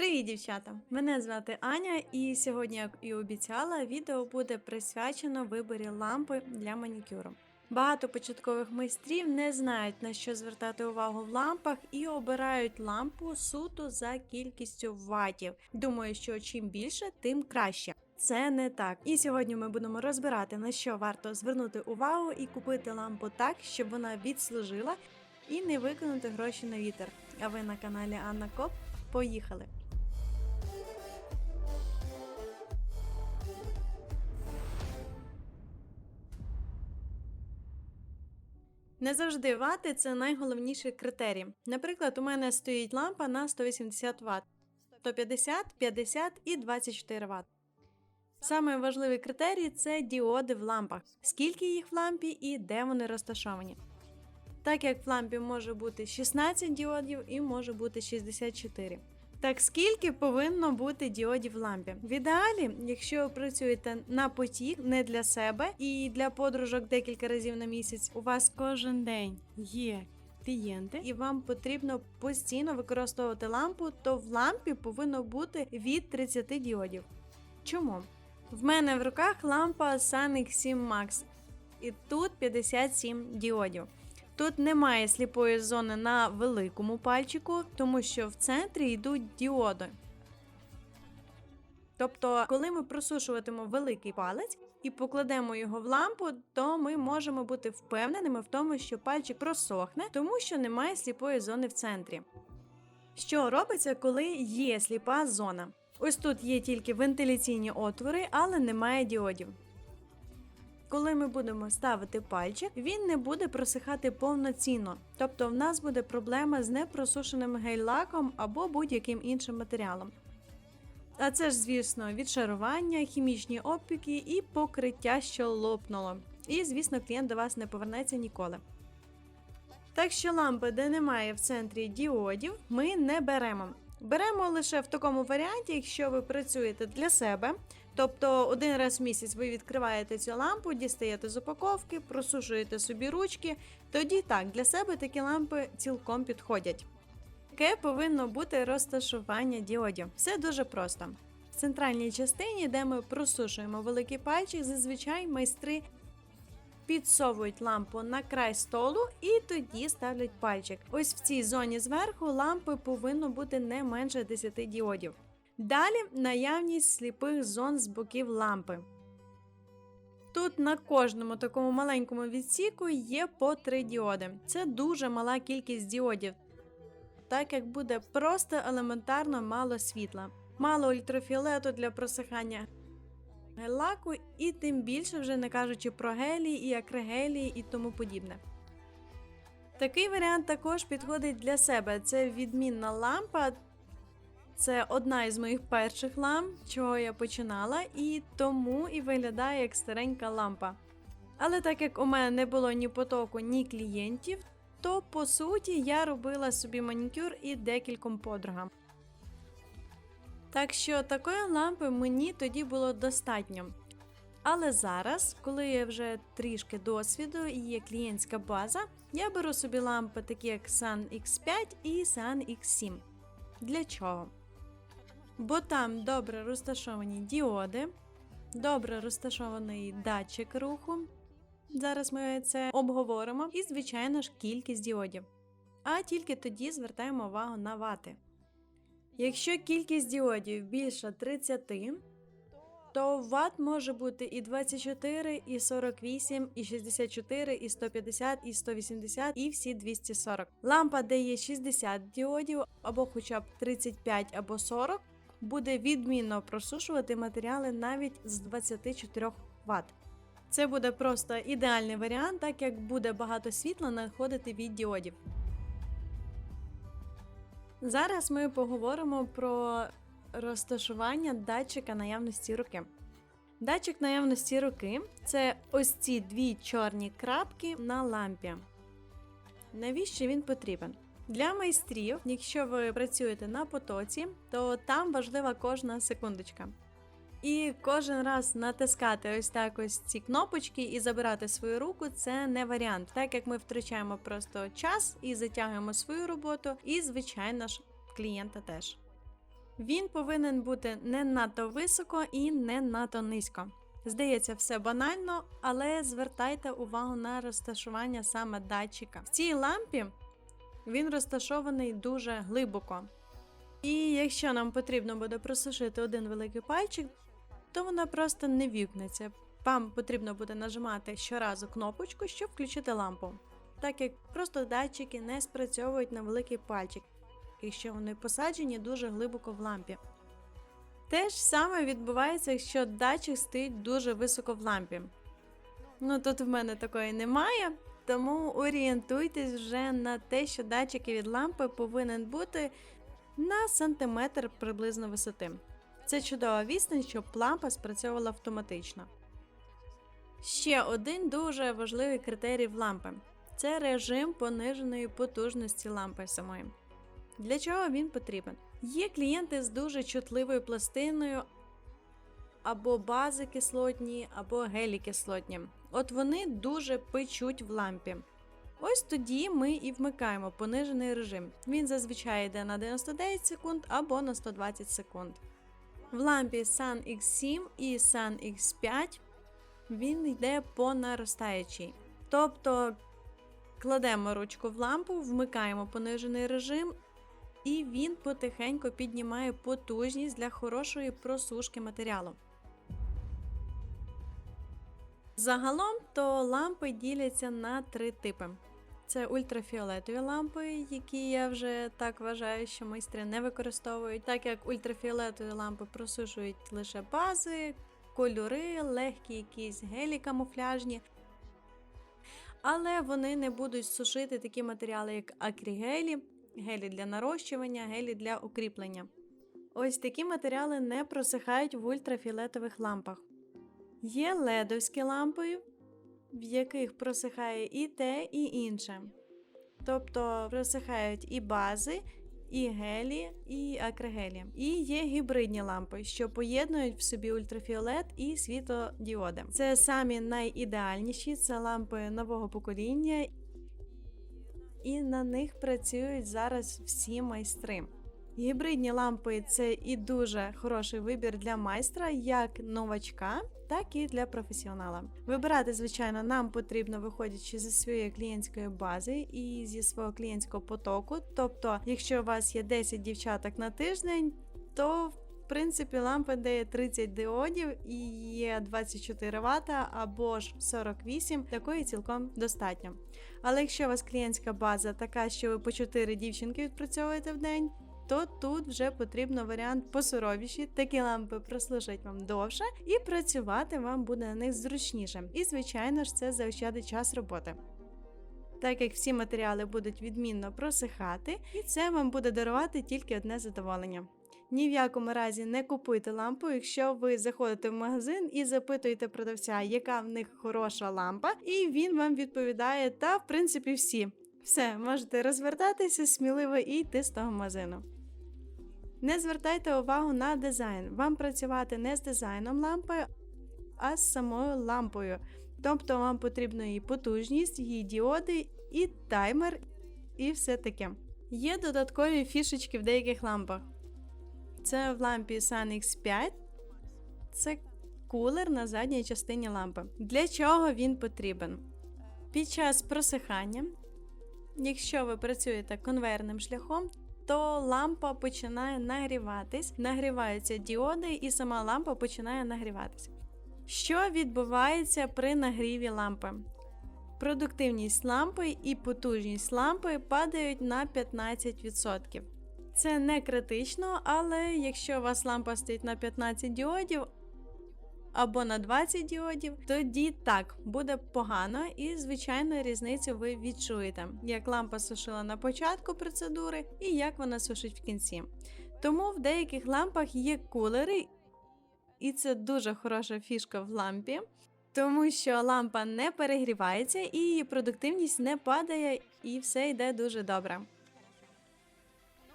Привіт, дівчата! Мене звати Аня, і сьогодні, як і обіцяла, відео буде присвячено виборі лампи для манікюру. Багато початкових майстрів не знають на що звертати увагу в лампах і обирають лампу суто за кількістю ватів. Думаю, що чим більше, тим краще. Це не так. І сьогодні ми будемо розбирати на що варто звернути увагу і купити лампу так, щоб вона відслужила і не виконати гроші на вітер. А ви на каналі Анна Коп. Поїхали! Не завжди вати це найголовніший критерій. Наприклад, у мене стоїть лампа на 180 Вт, 150, 50 і 24 Вт. Саме важливий критерій це діоди в лампах, скільки їх в лампі і де вони розташовані. Так як в лампі може бути 16 діодів і може бути 64. Так скільки повинно бути діодів в лампі? В ідеалі, якщо ви працюєте на потік не для себе і для подружок декілька разів на місяць, у вас кожен день є клієнти, і вам потрібно постійно використовувати лампу, то в лампі повинно бути від 30 діодів. Чому? В мене в руках лампа Sunix 7 Max, і тут 57 діодів. Тут немає сліпої зони на великому пальчику, тому що в центрі йдуть діоди. Тобто, коли ми просушуватимемо великий палець і покладемо його в лампу, то ми можемо бути впевненими в тому, що пальчик просохне, тому що немає сліпої зони в центрі. Що робиться, коли є сліпа зона? Ось тут є тільки вентиляційні отвори, але немає діодів. Коли ми будемо ставити пальчик, він не буде просихати повноцінно, тобто в нас буде проблема з непросушеним гель-лаком або будь-яким іншим матеріалом. А це ж, звісно, відшарування, хімічні опіки і покриття, що лопнуло. І, звісно, клієнт до вас не повернеться ніколи. Так що лампи, де немає в центрі діодів, ми не беремо. Беремо лише в такому варіанті, якщо ви працюєте для себе. Тобто один раз в місяць ви відкриваєте цю лампу, дістаєте з упаковки, просушуєте собі ручки. Тоді так, для себе такі лампи цілком підходять. Яке повинно бути розташування діодів? Все дуже просто. В центральній частині, де ми просушуємо великий пальчик, зазвичай майстри підсовують лампу на край столу і тоді ставлять пальчик. Ось в цій зоні зверху лампи повинно бути не менше 10 діодів. Далі наявність сліпих зон з боків лампи. Тут на кожному такому маленькому відсіку є по 3 діоди. Це дуже мала кількість діодів, так як буде просто елементарно мало світла, мало ультрафіолету для просихання гель-лаку і тим більше вже не кажучи про гелії і акригелії і тому подібне. Такий варіант також підходить для себе. Це відмінна лампа. Це одна із моїх перших ламп, чого я починала, і тому і виглядає як старенька лампа. Але так як у мене не було ні потоку, ні клієнтів, то по суті я робила собі манікюр і декільком подругам. Так що такої лампи мені тоді було достатньо. Але зараз, коли я вже трішки досвіду і є клієнтська база, я беру собі лампи, такі як Sun X5 і Sun X7. Для чого? Бо там добре розташовані діоди, добре розташований датчик руху. Зараз ми це обговоримо, і, звичайно ж, кількість діодів. А тільки тоді звертаємо увагу на вати. Якщо кількість діодів більша 30, то ват може бути і 24, і 48, і 64, і 150, і 180, і всі 240. Лампа, де є 60 діодів, або хоча б 35 або 40, буде відмінно просушувати матеріали навіть з 24 Вт. Це буде просто ідеальний варіант, так як буде багато світла надходити від діодів. Зараз ми поговоримо про розташування датчика наявності руки. Датчик наявності руки це ось ці дві чорні крапки на лампі. Навіщо він потрібен? Для майстрів, якщо ви працюєте на потоці, то там важлива кожна секундочка. І кожен раз натискати ось так ось ці кнопочки і забирати свою руку це не варіант, так як ми втрачаємо просто час і затягуємо свою роботу, і, звичайно ж, клієнта теж. Він повинен бути не надто високо і не надто низько. Здається, все банально, але звертайте увагу на розташування саме датчика. В цій лампі він розташований дуже глибоко. І якщо нам потрібно буде просушити один великий пальчик, то вона просто не вікнеться. Вам потрібно буде нажимати щоразу кнопочку, щоб включити лампу, так як просто датчики не спрацьовують на великий пальчик, якщо вони посаджені дуже глибоко в лампі. Те ж саме відбувається, якщо датчик стоїть дуже високо в лампі. Ну тут в мене такої немає, тому орієнтуйтесь вже на те, що датчик від лампи повинен бути на сантиметр приблизно висоти. Це чудова відстань, щоб лампа спрацьовувала автоматично. Ще один дуже важливий критерій в лампи це режим пониженої потужності лампи самої. Для чого він потрібен? Є клієнти з дуже чутливою пластиною, або бази кислотні, або гелі кислотні. От вони дуже печуть в лампі. Ось тоді ми і вмикаємо понижений режим. Він зазвичай йде на 99 секунд або на 120 секунд. В лампі Sun X7 і Sun X5 він йде по наростаючій. Тобто кладемо ручку в лампу, вмикаємо понижений режим, і він потихеньку піднімає потужність для хорошої просушки матеріалу. Загалом то лампи діляться на три типи. Це ультрафіолетові лампи, які я вже так вважаю, що майстри не використовують, так як ультрафіолетові лампи просушують лише бази, кольори, легкі якісь гелі камуфляжні. Але вони не будуть сушити такі матеріали, як акрігелі, гелі для нарощування, гелі для укріплення. Ось такі матеріали не просихають в ультрафіолетових лампах. Є ледовські лампи, в яких просихає і те, і інше. Тобто просихають і бази, і гелі, і акригелі. І є гібридні лампи, що поєднують в собі ультрафіолет і світлодіоди. Це самі найідеальніші, це лампи нового покоління, і на них працюють зараз всі майстри. Гібридні лампи це і дуже хороший вибір для майстра, як новачка, так і для професіонала. Вибирати, звичайно, нам потрібно виходячи зі своєї клієнтської бази і зі свого клієнтського потоку. Тобто, якщо у вас є 10 дівчаток на тиждень, то в принципі лампи дає 30 диодів і є 24 Вт або ж 48, такої цілком достатньо. Але якщо у вас клієнтська база така, що ви по 4 дівчинки відпрацьовуєте в день, то тут вже потрібно варіант посуровіші. Такі лампи прослужать вам довше, і працювати вам буде на них зручніше. І, звичайно ж, це заощадить час роботи. Так як всі матеріали будуть відмінно просихати, і це вам буде дарувати тільки одне задоволення. Ні в якому разі не купуйте лампу, якщо ви заходите в магазин і запитуєте продавця, яка в них хороша лампа, і він вам відповідає, та в принципі всі. Все, можете розвертатися сміливо і йти з того магазину. Не звертайте увагу на дизайн. Вам працювати не з дизайном лампи, а з самою лампою. Тобто вам потрібна її потужність, її діоди, і таймер, і все таке. Є додаткові фішечки в деяких лампах. Це в лампі Sun X5. Це кулер на задній частині лампи. Для чого він потрібен? Під час просихання, якщо ви працюєте конвейерним шляхом, то лампа починає нагріватись, нагріваються діоди, і сама лампа починає нагріватися. Що відбувається при нагріві лампи? Продуктивність лампи і потужність лампи падають на 15%. Це не критично, але якщо у вас лампа стоїть на 15 діодів або на 20 діодів, тоді так буде погано, і, звичайно, різницю ви відчуєте, як лампа сушила на початку процедури і як вона сушить в кінці. Тому в деяких лампах є кулери, і це дуже хороша фішка в лампі. Тому що лампа не перегрівається і її продуктивність не падає, і все йде дуже добре.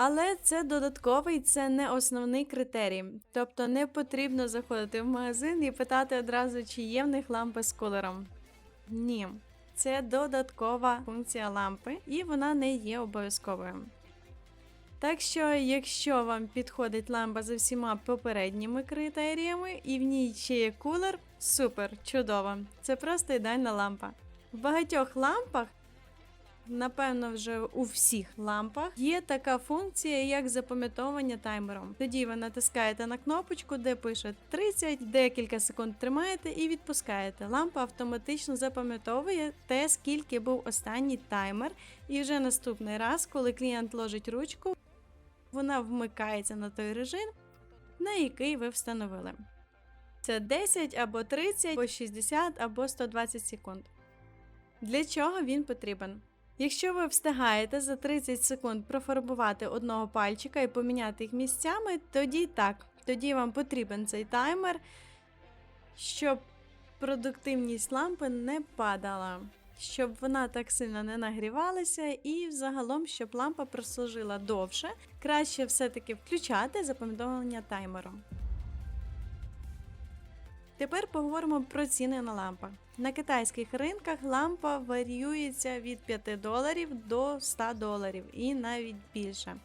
Але це додатковий, це не основний критерій. Тобто не потрібно заходити в магазин і питати одразу, чи є в них лампи з кольором. Ні, це додаткова функція лампи, і вона не є обов'язковою. Так що, якщо вам підходить лампа за всіма попередніми критеріями і в ній ще є кулер, супер, чудово. Це просто ідеальна лампа. В багатьох лампах, напевно, вже у всіх лампах, є така функція, як запам'ятовування таймером. Тоді ви натискаєте на кнопочку, де пише 30, декілька секунд тримаєте і відпускаєте. Лампа автоматично запам'ятовує те, скільки був останній таймер, і вже наступний раз, коли клієнт ложить ручку, вона вмикається на той режим, на який ви встановили. Це 10 або 30, або 60, або 120 секунд. Для чого він потрібен? Якщо ви встигаєте за 30 секунд профарбувати одного пальчика і поміняти їх місцями, тоді так, тоді вам потрібен цей таймер, щоб продуктивність лампи не падала, щоб вона так сильно не нагрівалася, і взагалом, щоб лампа прослужила довше, краще все-таки включати запам'ятовування таймером. Тепер поговоримо про ціни на лампах. На китайських ринках лампа варіюється від 5 доларів до 100 доларів і навіть більше.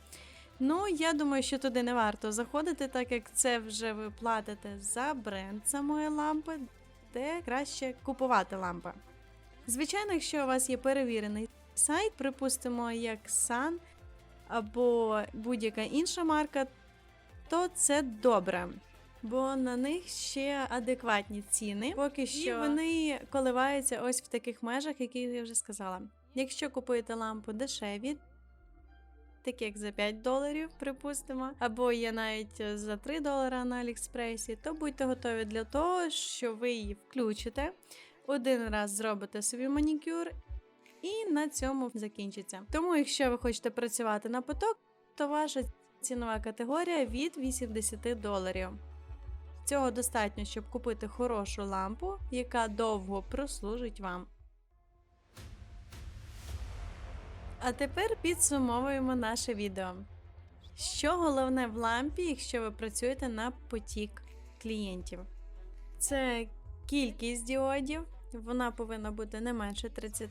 Ну, я думаю, що туди не варто заходити, так як це вже ви платите за бренд самої лампи, де краще купувати лампи. Звичайно, якщо у вас є перевірений сайт, припустимо, як Sun або будь-яка інша марка, то це добре. Бо на них ще адекватні ціни, поки що і вони коливаються ось в таких межах, які я вже сказала. Якщо купуєте лампу дешеві, такі як за 5 доларів, припустимо, або є навіть за 3 долара на Аліекспресі, то будьте готові для того, що ви її включите, один раз зробите собі манікюр, і на цьому закінчиться. Тому, якщо ви хочете працювати на поток, то ваша цінова категорія від 80 доларів. Цього достатньо, щоб купити хорошу лампу, яка довго прослужить вам. А тепер підсумовуємо наше відео. Що головне в лампі, якщо ви працюєте на потік клієнтів? Це кількість діодів, вона повинна бути не менше 30.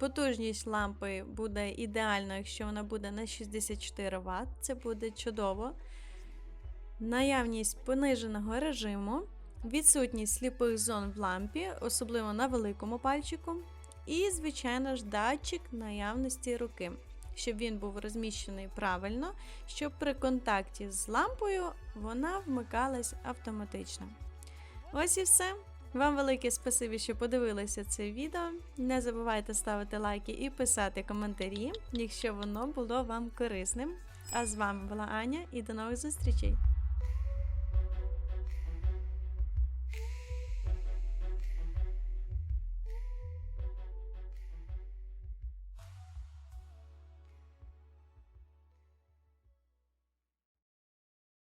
Потужність лампи буде ідеально, якщо вона буде на 64 Вт, це буде чудово наявність пониженого режиму, відсутність сліпих зон в лампі, особливо на великому пальчику, і, звичайно ж, датчик наявності руки, щоб він був розміщений правильно, щоб при контакті з лампою вона вмикалась автоматично. Ось і все. Вам велике спасибі, що подивилися це відео. Не забувайте ставити лайки і писати коментарі, якщо воно було вам корисним. А з вами була Аня і до нових зустрічей!